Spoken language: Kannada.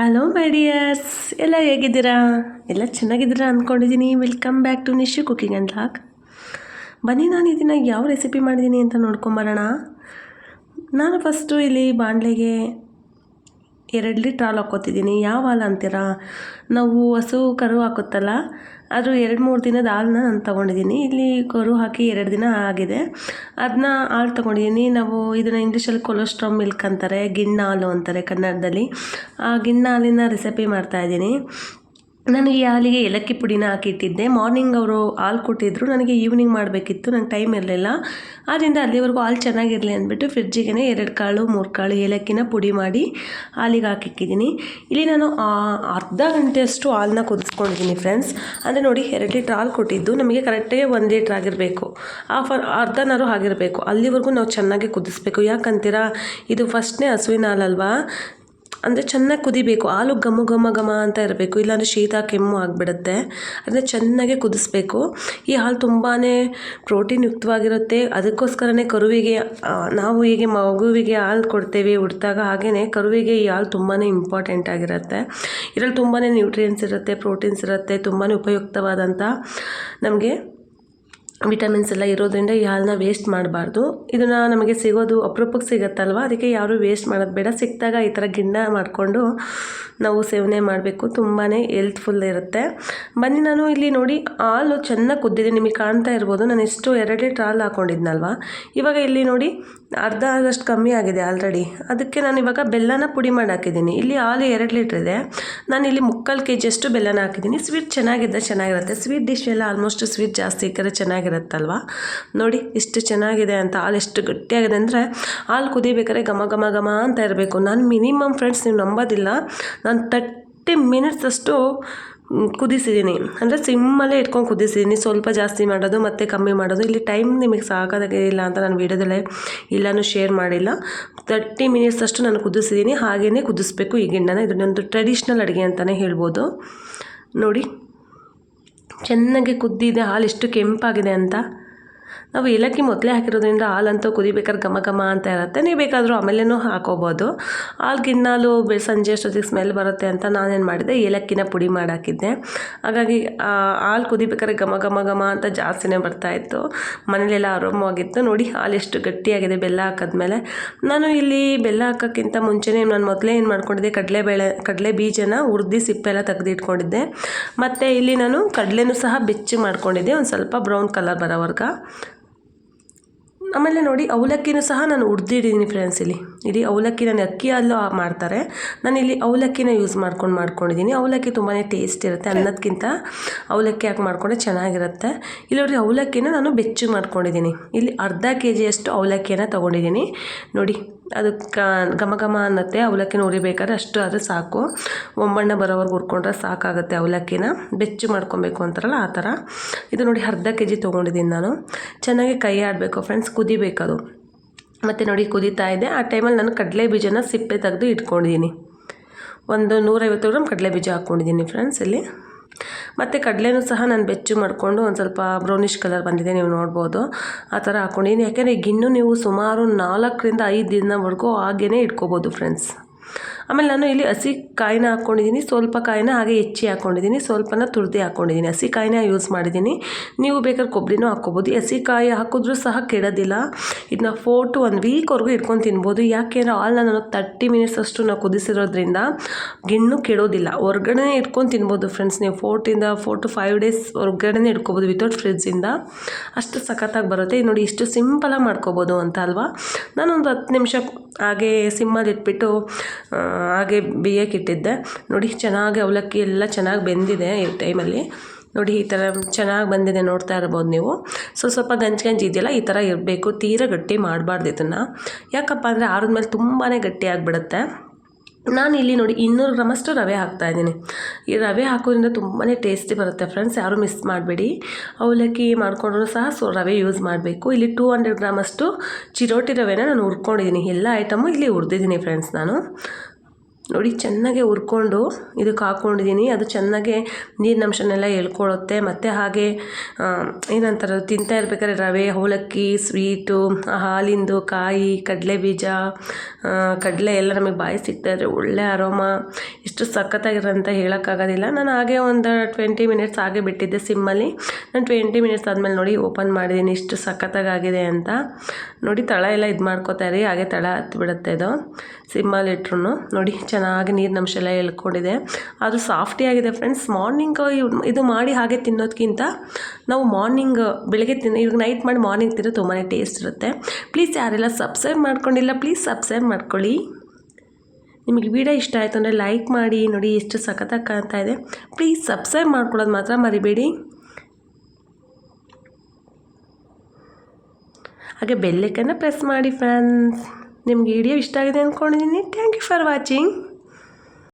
ಹಲೋ ಮೈ ಡಿಯರ್ಸ್ ಎಲ್ಲ ಹೇಗಿದ್ದೀರಾ? ಎಲ್ಲ ಚೆನ್ನಾಗಿದ್ದೀರಾ ಅಂದ್ಕೊಂಡಿದ್ದೀನಿ. Welcome back to Nishu cooking and lock ಬನ್ನಿ, ನಾನು ಇದನ್ನು ಯಾವ ರೆಸಿಪಿ ಮಾಡಿದ್ದೀನಿ ಅಂತ ನೋಡ್ಕೊಂಬರೋಣ. ನಾನು ಫಸ್ಟು ಇಲ್ಲಿ ಬಾಣಲೆಗೆ ಎರಡು ಲೀಟ್ರ್ ಹಾಲು ಹಾಕ್ಕೋತಿದ್ದೀನಿ. ಯಾವ ಹಾಲು ಅಂತೀರಾ? ನಾವು ಹಸು, ಕರು ಹಾಕುತ್ತಲ್ಲ ಅದು ಎರಡು ಮೂರು ದಿನದ ಹಾಲನ್ನ ನಾನು ತೊಗೊಂಡಿದ್ದೀನಿ. ಇಲ್ಲಿ ಕರು ಹಾಕಿ ಎರಡು ದಿನ ಆಗಿದೆ. ಅದನ್ನ ಹಾಲು ತೊಗೊಂಡಿದ್ದೀನಿ. ನಾವು ಇದನ್ನು ಇಂಗ್ಲೀಷಲ್ಲಿ ಕೊಲೆಸ್ಟ್ರಾಲ್ ಮಿಲ್ಕ್ ಅಂತಾರೆ, ಗಿಣ್ಣ ಹಾಲು ಅಂತಾರೆ ಕನ್ನಡದಲ್ಲಿ. ಆ ಗಿಣ್ಣ ಹಾಲಿನ ರೆಸಿಪಿ ಮಾಡ್ತಾಯಿದ್ದೀನಿ ನಾನು ಈ ಹಾಲಿಗೆ ಏಲಕ್ಕಿ ಪುಡಿನ ಹಾಕಿಟ್ಟಿದ್ದೆ. ಮಾರ್ನಿಂಗ್ ಅವರು ಹಾಲು ಕೊಟ್ಟಿದ್ದರು ನನಗೆ ಈವ್ನಿಂಗ್ ಮಾಡಬೇಕಿತ್ತು. ನಂಗೆ ಟೈಮ್ ಇರಲಿಲ್ಲ. ಆದ್ದರಿಂದ ಅಲ್ಲಿವರೆಗೂ ಹಾಲು ಚೆನ್ನಾಗಿರಲಿ ಅಂದ್ಬಿಟ್ಟು ಫ್ರಿಡ್ಜಿಗೆ ಎರಡು ಕಾಳು, ಮೂರು ಕಾಳು ಏಲಕ್ಕಿನ ಪುಡಿ ಮಾಡಿ ಹಾಲಿಗೆ ಹಾಕಿಕ್ಕಿದ್ದೀನಿ. ಇಲ್ಲಿ ನಾನು ಅರ್ಧ ಗಂಟೆಯಷ್ಟು ಹಾಲನ್ನ ಕುದಿಸ್ಕೊಂಡಿದ್ದೀನಿ ಫ್ರೆಂಡ್ಸ್ ಅಂದರೆ ನೋಡಿ, ಎರಡು ಲೀಟ್ರ್ ಹಾಲು ಕೊಟ್ಟಿದ್ದು. ನಮಗೆ ಕರೆಕ್ಟಾಗಿ ಒಂದು ಲೀಟ್ರ್ ಆಗಿರಬೇಕು. ಹಾಫ್ ಅರ್ಧನಾರು ಆಗಿರಬೇಕು. ಅಲ್ಲಿವರೆಗೂ ನಾವು ಚೆನ್ನಾಗಿ ಕುದಿಸ್ಬೇಕು. ಯಾಕಂತೀರಾ? ಇದು ಫಸ್ಟ್ನೇ ಹಸುವಿನ ಹಾಲಲ್ವಾ? ಅಂದರೆ ಚೆನ್ನಾಗಿ ಕುದಿಬೇಕು. ಹಾಲು ಘಮ ಘಮ ಘಮ ಅಂತ ಇರಬೇಕು. ಇಲ್ಲಾಂದರೆ ಶೀತ ಕೆಮ್ಮು ಆಗಿಬಿಡುತ್ತೆ. ಅದನ್ನ ಚೆನ್ನಾಗಿ ಕುದಿಸ್ಬೇಕು. ಈ ಹಾಲು ತುಂಬಾ ಪ್ರೋಟೀನ್ ಯುಕ್ತವಾಗಿರುತ್ತೆ. ಅದಕ್ಕೋಸ್ಕರನೇ ಕರುವಿಗೆ ನಾವು ಹೀಗೆ ಮಗುವಿಗೆ ಹಾಲು ಕೊಡ್ತೇವೆ ಹುಟ್ಟಿದಾಗ ಹಾಗೆಯೇ ಕರುವಿಗೆ ಈ ಹಾಲು ತುಂಬಾ ಇಂಪಾರ್ಟೆಂಟ್ ಆಗಿರುತ್ತೆ. ಇದರಲ್ಲಿ ತುಂಬಾ ನ್ಯೂಟ್ರಿಯೆಂಟ್ಸ್ ಇರುತ್ತೆ ಪ್ರೋಟೀನ್ಸ್ ಇರುತ್ತೆ ತುಂಬಾ ಉಪಯುಕ್ತವಾದಂಥ ನಮಗೆ ವಿಟಮಿನ್ಸ್ ಎಲ್ಲ ಇರೋದ್ರಿಂದ ಈ ಹಾಲನ್ನ ವೇಸ್ಟ್ ಮಾಡಬಾರ್ದು. ಇದನ್ನು ನಮಗೆ ಸಿಗೋದು ಅಪರೂಪಕ್ಕೆ ಸಿಗುತ್ತಲ್ವ? ಅದಕ್ಕೆ ಯಾರೂ ವೇಸ್ಟ್ ಮಾಡೋದು ಬೇಡ. ಸಿಕ್ಕಿದಾಗ ಈ ಥರ ಗಿಣ್ಣ ಮಾಡಿಕೊಂಡು ನಾವು ಸೇವನೆ ಮಾಡಬೇಕು. ತುಂಬಾ ಹೆಲ್ತ್ಫುಲ್ ಇರುತ್ತೆ. ಬನ್ನಿ ನಾನು ಇಲ್ಲಿ ನೋಡಿ ಹಾಲು ಚೆನ್ನಾಗಿ ಕುದ್ದಿದೆ ನಿಮಗೆ ಕಾಣ್ತಾ ಇರ್ಬೋದು. ನಾನು ಎಷ್ಟು ಎರಡು ಲೀಟ್ರ್ ಹಾಲು ಹಾಕ್ಕೊಂಡಿದ್ನಲ್ವ ಇವಾಗ ಇಲ್ಲಿ ನೋಡಿ ಅರ್ಧ ಆಗಷ್ಟು ಕಮ್ಮಿ ಆಗಿದೆ ಆಲ್ರೆಡಿ ಅದಕ್ಕೆ ನಾನು ಇವಾಗ ಬೆಲ್ಲನ ಪುಡಿ ಮಾಡಿ ಹಾಕಿದ್ದೀನಿ. ಇಲ್ಲಿ ಹಾಲು ಎರಡು ಲೀಟ್ರ್ ಇದೆ. ನಾನು ಇಲ್ಲಿ ಮುಕ್ಕಾಲು ಕೆ ಜಿಯಷ್ಟು ಬೆಲ್ಲನ ಹಾಕಿದ್ದೀನಿ. ಸ್ವೀಟ್ ಚೆನ್ನಾಗಿದ್ದ ಚೆನ್ನಾಗಿರುತ್ತೆ. ಸ್ವೀಟ್ ಡಿಶ್ ಎಲ್ಲ ಆಲ್ಮೋಸ್ಟ್ ಸ್ವೀಟ್ ಜಾಸ್ತಿ ಇಕ್ಕರೆ ಚೆನ್ನಾಗಿರುತ್ತಲ್ವ? ನೋಡಿ, ಇಷ್ಟು ಚೆನ್ನಾಗಿದೆ ಅಂತ, ಹಾಲು ಎಷ್ಟು ಗಟ್ಟಿಯಾಗಿದೆ ಅಂದರೆ, ಹಾಲು ಕುದಿಬೇಕಾದ್ರೆ ಘಮ ಘಮ ಘಮ ಅಂತ ಇರಬೇಕು. ನಾನು ಮಿನಿಮಮ್ ಫ್ರೆಂಡ್ಸ್ ನೀವು ನಂಬೋದಿಲ್ಲ. ನಾನು ತರ್ಟಿ ಮಿನಿಟ್ಸ್ ಅಷ್ಟು ಕುದಿಸಿದ್ದೀನಿ ಅಂದರೆ ಸಿಮ್ಮಲ್ಲೇ ಇಟ್ಕೊಂಡು ಕುದಿಸಿದ್ದೀನಿ ಸ್ವಲ್ಪ ಜಾಸ್ತಿ ಮಾಡೋದು, ಮತ್ತು ಕಮ್ಮಿ ಮಾಡೋದು. ಇಲ್ಲಿ ಟೈಮ್ ನಿಮಗೆ ಸಾಕಾಗಿಲ್ಲ ಅಂತ ನಾನು ವೀಡಿಯೋದಲ್ಲೇ ಇಲ್ಲಾನು ಶೇರ್ ಮಾಡಿಲ್ಲ. ತರ್ಟಿ ಮಿನಿಟ್ಸ್ ಅಷ್ಟು ನಾನು ಕುದಿಸಿದ್ದೀನಿ ಹಾಗೆಯೇ ಕುದಿಸ್ಬೇಕು ಈ ಇದು ನಂದು ಟ್ರೆಡಿಷ್ನಲ್ ಅಡುಗೆ ಅಂತಲೇ ಹೇಳ್ಬೋದು. ನೋಡಿ. ಚೆನ್ನಾಗಿ ಕುದ್ದಿದೆ ಹಾಲು ಎಷ್ಟು ಕೆಂಪಾಗಿದೆ ಅಂತ. ನಾವು ಏಲಕ್ಕಿ ಮೊದಲೇ ಹಾಕಿರೋದ್ರಿಂದ ಹಾಲಂತೂ ಕುದಿಬೇಕಾದ್ರೆ ಘಮ ಘಮ ಅಂತ ಇರುತ್ತೆ. ನೀವು ಬೇಕಾದರೂ ಆಮೇಲೆನೂ ಹಾಕೋಬೋದು. ಹಾಲು ಗಿನ್ನಾಲು ಸಂಜೆ ಅಷ್ಟೊತ್ತಿಗೆ ಸ್ಮೆಲ್ ಬರುತ್ತೆ ಅಂತ ನಾನೇನು ಮಾಡಿದೆ, ಏಲಕ್ಕಿನ ಪುಡಿ ಮಾಡಿ ಹಾಕಿದ್ದೆ ಹಾಗಾಗಿ ಹಾಲು ಕುದಿಬೇಕಾದ್ರೆ ಘಮ ಘಮ ಘಮ ಅಂತ ಜಾಸ್ತಿನೇ ಬರ್ತಾಯಿತ್ತು ಮನೇಲೆಲ್ಲ ಆರಾಮವಾಗಿತ್ತು. ನೋಡಿ, ಹಾಲು ಎಷ್ಟು ಗಟ್ಟಿಯಾಗಿದೆ ಬೆಲ್ಲ ಹಾಕಿದ್ಮೇಲೆ. ನಾನು ಇಲ್ಲಿ ಬೆಲ್ಲ ಹಾಕೋಕ್ಕಿಂತ ಮುಂಚೆನೇ ನಾನು ಮೊದಲೇ ಏನು ಮಾಡ್ಕೊಂಡಿದ್ದೆ, ಕಡಲೆಬೇಳೆ, ಕಡಲೆ ಬೀಜನ ಹುರಿದು ಸಿಪ್ಪೆಲ್ಲ ತೆಗೆದಿಟ್ಕೊಂಡಿದ್ದೆ. ಮತ್ತು ಇಲ್ಲಿ ನಾನು ಕಡಲೆನೂ ಸಹ ಬೆಚ್ಚಿ ಮಾಡ್ಕೊಂಡಿದ್ದೆ. ಒಂದು ಸ್ವಲ್ಪ ಬ್ರೌನ್ ಕಲರ್ ಬರೋವರ್ಗ ಆಮೇಲೆ ನೋಡಿ, ಅವಲಕ್ಕಿನೂ ಸಹ ನಾನು ಉಡ್ದಿಡಿದ್ದೀನಿ ಫ್ರೆಂಡ್ಸ್ ಇಲ್ಲಿ. ಇಲ್ಲಿ ಅವಲಕ್ಕಿ ನಾನು ಅಕ್ಕಿ ಅಲ್ಲೂ ಮಾಡ್ತಾರೆ. ನಾನು ಇಲ್ಲಿ ಅವಲಕ್ಕಿನ ಯೂಸ್ ಮಾಡ್ಕೊಂಡು ಮಾಡ್ಕೊಂಡಿದ್ದೀನಿ. ಅವಲಕ್ಕಿ ತುಂಬಾ ಟೇಸ್ಟ್ ಇರುತ್ತೆ. ಅನ್ನೋದಕ್ಕಿಂತ ಅವಲಕ್ಕಿ ಹಾಕಿ ಮಾಡ್ಕೊಂಡ್ರೆ ಚೆನ್ನಾಗಿರುತ್ತೆ. ಇಲ್ಲಿ ನೋಡಿ ಅವಲಕ್ಕಿನ ನಾನು ಬೆಚ್ಚಗೆ ಮಾಡ್ಕೊಂಡಿದ್ದೀನಿ. ಇಲ್ಲಿ ಅರ್ಧ ಕೆ ಜಿಯಷ್ಟು ಅವಲಕ್ಕಿಯನ್ನು ತೊಗೊಂಡಿದ್ದೀನಿ. ನೋಡಿ ಅದು ಘಮ ಘಮ ಅನ್ನತ್ತೆ, ಅವಲಕ್ಕಿನ ಹುರಿಬೇಕಾದ್ರೆ ಅಷ್ಟು ಆದರೆ ಸಾಕು. ಒಂಬಣ್ಣ ಬರೋವರೆಗೆ ಹುರ್ಕೊಂಡ್ರೆ ಸಾಕಾಗುತ್ತೆ ಅವಲಕ್ಕಿನ. ಬೆಚ್ಚು ಮಾಡ್ಕೊಬೇಕು ಅಂತಾರಲ್ಲ ಆ ಥರ. ಇದು ನೋಡಿ ಅರ್ಧ ಕೆ ಜಿ ತೊಗೊಂಡಿದ್ದೀನಿ ನಾನು. ಚೆನ್ನಾಗಿ ಕೈ ಆಡಬೇಕು ಫ್ರೆಂಡ್ಸ್, ಕುದಿಬೇಕದು. ಮತ್ತು ನೋಡಿ ಕುದೀತಾ ಇದೆ. ಆ ಟೈಮಲ್ಲಿ ನಾನು ಕಡಲೆ ಬೀಜನ ಸಿಪ್ಪೆ ತೆಗೆದು ಇಟ್ಕೊಂಡಿದ್ದೀನಿ. ಒಂದು ನೂರೈವತ್ತು ಗ್ರಾಮ್ ಕಡಲೆ ಬೀಜ ಹಾಕ್ಕೊಂಡಿದ್ದೀನಿ ಫ್ರೆಂಡ್ಸ್ ಇಲ್ಲಿ. ಮತ್ತು ಕಡಲೆನೂ ಸಹ ನಾನು ಬೆಚ್ಚು ಮಾಡಿಕೊಂಡು ಒಂದು ಸ್ವಲ್ಪ ಬ್ರೌನಿಷ್ ಕಲರ್ ಬಂದಿದೆ, ನೀವು ನೋಡ್ಬೋದು. ಆ ಥರ ಹಾಕ್ಕೊಂಡಿದ್ದೀನಿ ಯಾಕೆಂದರೆ ಗಿಣ್ಣು ನೀವು ಸುಮಾರು ನಾಲ್ಕರಿಂದ ಐದು ದಿನವರೆಗೂ ಹಾಗೇ ಇಟ್ಕೋಬೋದು ಫ್ರೆಂಡ್ಸ್ ಆಮೇಲೆ ನಾನು ಇಲ್ಲಿ ಹಸಿ ಕಾಯಿನ ಹಾಕ್ಕೊಂಡಿದ್ದೀನಿ. ಸ್ವಲ್ಪ ಕಾಯಿನ ಹಾಗೆ ಹೆಚ್ಚಿ ಹಾಕ್ಕೊಂಡಿದ್ದೀನಿ. ಸ್ವಲ್ಪನ ತುರ್ದಿ ಹಾಕ್ಕೊಂಡಿದ್ದೀನಿ. ಹಸಿ ಕಾಯಿನ ಯೂಸ್ ಮಾಡಿದ್ದೀನಿ. ನೀವು ಬೇಕಾದ್ರೆ ಕೊಬ್ಬರಿನೂ ಹಾಕ್ಕೊಬೋದು. ಹಸಿ ಕಾಯಿ ಹಾಕಿದ್ರೂ ಸಹ ಕೆಡೋದಿಲ್ಲ. ಇದನ್ನ ಫೋರ್ ಟು ಒನ್ ವೀಕ್ವರೆಗೂ ಇಟ್ಕೊಂಡು ತಿನ್ಬೋದು. ಯಾಕೆಂದರೆ ಆಲ್ನ ನಾನು ತರ್ಟಿ ಮಿನಿಟ್ಸ್ ಅಷ್ಟು ನಾವು ಕುದಿಸಿರೋದ್ರಿಂದ ಗಿಣ್ಣು ಕೆಡೋದಿಲ್ಲ. ಹೊರ್ಗಡೆ ಇಟ್ಕೊಂಡು ತಿನ್ಬೋದು ಫ್ರೆಂಡ್ಸ್ ನೀವು ಫೋರ್ಟಿಂದ ಫೋರ್ ಟು ಫೈವ್ ಡೇಸ್ ಹೊರ್ಗಡೆ ಇಟ್ಕೋಬೋದು ವಿತೌಟ್ ಫ್ರಿಡ್ಜಿಂದ ಅಷ್ಟು ಸಖತ್ತಾಗಿ ಬರುತ್ತೆ. ಇದು ನೋಡಿ ಇಷ್ಟು ಸಿಂಪಲಾಗಿ ಮಾಡ್ಕೋಬೋದು ಅಂತ ಅಲ್ವಾ? ನಾನೊಂದು ಹತ್ತು ನಿಮಿಷ ಹಾಗೆ ಸಿಮ್ಮಲ್ಲಿ ಇಟ್ಬಿಟ್ಟು ಹಾಗೆ ಬೇಯಕ್ಕೆ ಇಟ್ಟಿದ್ದೆ ನೋಡಿ, ಚೆನ್ನಾಗಿ ಅವಲಕ್ಕಿ ಎಲ್ಲ ಚೆನ್ನಾಗಿ ಬೆಂದಿದೆ ಈ ಟೈಮಲ್ಲಿ ನೋಡಿ, ಈ ಥರ ಚೆನ್ನಾಗಿ ಬಂದಿದೆ ನೋಡ್ತಾ ಇರ್ಬೋದು ನೀವು. ಸೊ ಸ್ವಲ್ಪ ಗಂಜಿ ಗಂಜಿ ಇದೆಯಲ್ಲ, ಈ ಥರ ಇರಬೇಕು. ತೀರ ಗಟ್ಟಿ ಮಾಡಬಾರ್ದು ಇದನ್ನು. ಯಾಕಪ್ಪ ಅಂದರೆ ಆರದ ಮೇಲೆ ತುಂಬಾ ಗಟ್ಟಿ ಆಗಿಬಿಡುತ್ತೆ. ನಾನು ಇಲ್ಲಿ ನೋಡಿ ಇನ್ನೂರು ಗ್ರಾಮಷ್ಟು ರವೆ ಹಾಕ್ತಾಯಿದ್ದೀನಿ ಈ ರವೆ ಹಾಕೋದ್ರಿಂದ ತುಂಬಾ ಟೇಸ್ಟಿ ಬರುತ್ತೆ ಫ್ರೆಂಡ್ಸ್ ಯಾರೂ ಮಿಸ್ ಮಾಡಬೇಡಿ. ಅವಲಕ್ಕಿ ಮಾಡಿಕೊಂಡ್ರು ಸಹ ಸೊ ರವೆ ಯೂಸ್ ಮಾಡಬೇಕು. ಇಲ್ಲಿ ಟೂ ಹಂಡ್ರೆಡ್ ಗ್ರಾಮಷ್ಟು ಚಿರೋಟಿ ರವೆನ ನಾನು ಹುರ್ಕೊಂಡಿದ್ದೀನಿ. ಎಲ್ಲ ಐಟಮು ಇಲ್ಲಿ ಹುರಿದಿದ್ದೀನಿ ಫ್ರೆಂಡ್ಸ್ ನಾನು. ನೋಡಿ, ಚೆನ್ನಾಗೆ ಹುರ್ಕೊಂಡು ಇದಕ್ಕೆ ಹಾಕ್ಕೊಂಡಿದ್ದೀನಿ. ಅದು ಚೆನ್ನಾಗೆ ನೀರಿನಂಶನೆಲ್ಲ ಎಳ್ಕೊಳ್ಳುತ್ತೆ ಮತ್ತು ಹಾಗೆ ಏನಂತಾರೆ, ತಿಂತಾ ಇರ್ಬೇಕಾದ್ರೆ ರವೆ, ಅವಲಕ್ಕಿ, ಸ್ವೀಟು ಹಾಲಿಂದು ಕಾಯಿ, ಕಡಲೆ ಬೀಜ ಕಡಲೆ ಎಲ್ಲ ನಮಗೆ ಬಾಯಿ ಸಿಗ್ತಾ ಇದ್ರೆ ಒಳ್ಳೆ ಅರೋಮ. ಇಷ್ಟು ಸಖತ್ತಾಗಿರೋಂತ ಹೇಳೋಕ್ಕಾಗೋದಿಲ್ಲ. ನಾನು ಹಾಗೆ ಒಂದು ಟ್ವೆಂಟಿ ಮಿನಿಟ್ಸ್ ಹಾಗೆ ಬಿಟ್ಟಿದ್ದೆ ಸಿಮ್ಮಲ್ಲಿ. ನಾನು ಟ್ವೆಂಟಿ ಮಿನಿಟ್ಸ್ ಆದಮೇಲೆ ನೋಡಿ, ಓಪನ್ ಮಾಡಿದ್ದೀನಿ. ಇಷ್ಟು ಸಖತ್ತಾಗಿದೆ ಅಂತ. ನೋಡಿ, ತಳ ಎಲ್ಲ ಇದು ಮಾಡ್ಕೋತಾ ಹಾಗೆ ತಳ ಹತ್ಬಿಡುತ್ತೆ ಇದು. ಸಿಮ್ಮಲ್ಲಿ ಇಟ್ರು ನೋಡಿ ಚೆನ್ನಾಗಿ ನೀರಿನಂಶ ಎಲ್ಲ ಎಳ್ಕೊಂಡಿದೆ. ಅದು ಸಾಫ್ಟಿ ಆಗಿದೆ ಫ್ರೆಂಡ್ಸ್. ಮಾರ್ನಿಂಗ್ ಇದು ಮಾಡಿ ಹಾಗೆ ತಿನ್ನೋದಕ್ಕಿಂತ ನಾವು ಮಾರ್ನಿಂಗ್ ಬೆಳಗ್ಗೆ ತಿನ್ನ ಇವಾಗ ನೈಟ್ ಮಾಡಿ ಮಾರ್ನಿಂಗ್ ತಿನ್ನೋ ತುಂಬಾ ಟೇಸ್ಟ್ ಇರುತ್ತೆ. ಪ್ಲೀಸ್ ಯಾರೆಲ್ಲ ಸಬ್ಸ್ಕ್ರೈಬ್ ಮಾಡ್ಕೊಂಡಿಲ್ಲ ಪ್ಲೀಸ್ ಸಬ್ಸ್ಕ್ರೈಬ್ ಮಾಡ್ಕೊಳ್ಳಿ. ನಿಮಗೆ ವಿಡಿಯೋ ಇಷ್ಟ ಆಯಿತು ಅಂದರೆ ಲೈಕ್ ಮಾಡಿ, ನೋಡಿ ಎಷ್ಟು ಸಖತ್ತಾಗಿ ಕಾಣ್ತಾ ಇದೆ. ಪ್ಲೀಸ್ ಸಬ್ಸ್ಕ್ರೈಬ್ ಮಾಡ್ಕೊಳ್ಳೋದು ಮಾತ್ರ ಮರಿಬೇಡಿ. ಹಾಗೆ ಬೆಲ್ಲೈಕನ್ನು ಪ್ರೆಸ್ ಮಾಡಿ ಫ್ರೆಂಡ್ಸ್ ನಿಮಗೆ ವಿಡಿಯೋ ಇಷ್ಟ ಆಗಿದೆ ಅಂದ್ಕೊಂಡಿದ್ದೀನಿ ಥ್ಯಾಂಕ್ ಯು ಫಾರ್ ವಾಚಿಂಗ್